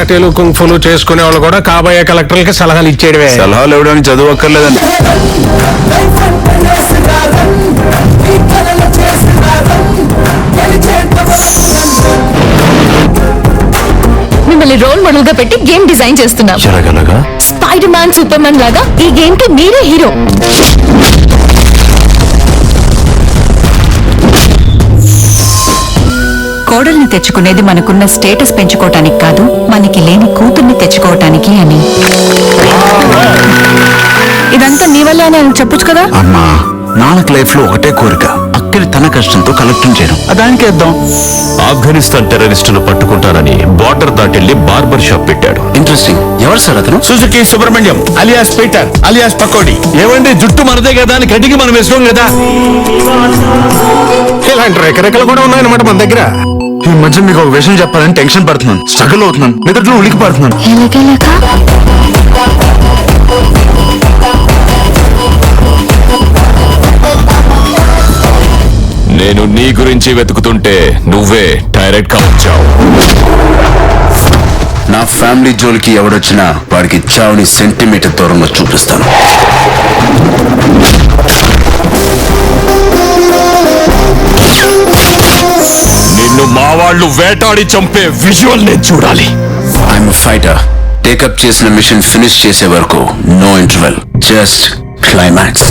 కరాటేలు కుంఫులు చేసుకునే వాళ్ళు కూడా కాబోయే కలెక్టర్లకి సలహాలు ఇచ్చేయడమే. సలహాలు ఇవ్వడానికి చదువు అక్కర్లేదండి మిమ్మల్ని రోల్ మోడల్గా పెట్టి గేమ్ డిజైన్ చేస్తున్నాం. స్పైడర్ మ్యాన్ సూపర్ మ్యాన్ లాగా ఈ గేమ్కి మీరే హీరో కోడల్ని తెచ్చుకునేది మనకున్న స్టేటస్ పెంచుకోవటానికి కాదు మనకి లేని కూతుర్ని తెచ్చుకోవటానికి అని. ఇదంతా నీ వల్ల అని చెప్పొచ్చు కదా? అమ్మా నాన్నకి లైఫ్లో ఒకటే కోరిక. అక్కడి తన కష్టంతో కలెక్టర్ చేయడం. దానికి వేద్దాం ఆఫ్ఘనిస్తాన్ టెర్రరిస్టును పట్టుకుంటానని బార్డర్ దాటెళ్ళి బార్బర్ షాప్ పెట్టాడు. ఇంట్రెస్టింగ్ ఎవరు సార్ అతను? Suzuki Subrahmanyam alias Peter alias Pakodi. ఏమండి జుట్టు మనదే కదా అని కటికి మనం వేసుకోం కదా? ఇలాంటి రెకరెకలు కూడా ఉన్నాయన్నమాట మన దగ్గర. ఈ మధ్య మీకు ఒక విషయం చెప్పాలని టెన్షన్ పడుతున్నాను. స్ట్రగుల్ అవుతున్నాను. నిద్రలో ఉలికి పడుతున్నాను. ఎలాగెలాగా? నేను నీ గురించి వెతుకుతుంటే నువ్వే డైరెక్ట్గా వచ్చావు. నా ఫ్యామిలీ జోలికి ఎవడొచ్చినా వాడికి చావుని సెంటీమీటర్ దూరంలో చూపిస్తాను. వాళ్ళు వేటాడి చంపే విజువల్ నేను చూడాలి. I am fighter take up చేసిన మిషన్ ఫినిష్ చేసే వరకు నో ఇంటర్వెల్ జస్ట్ క్లైమాక్స్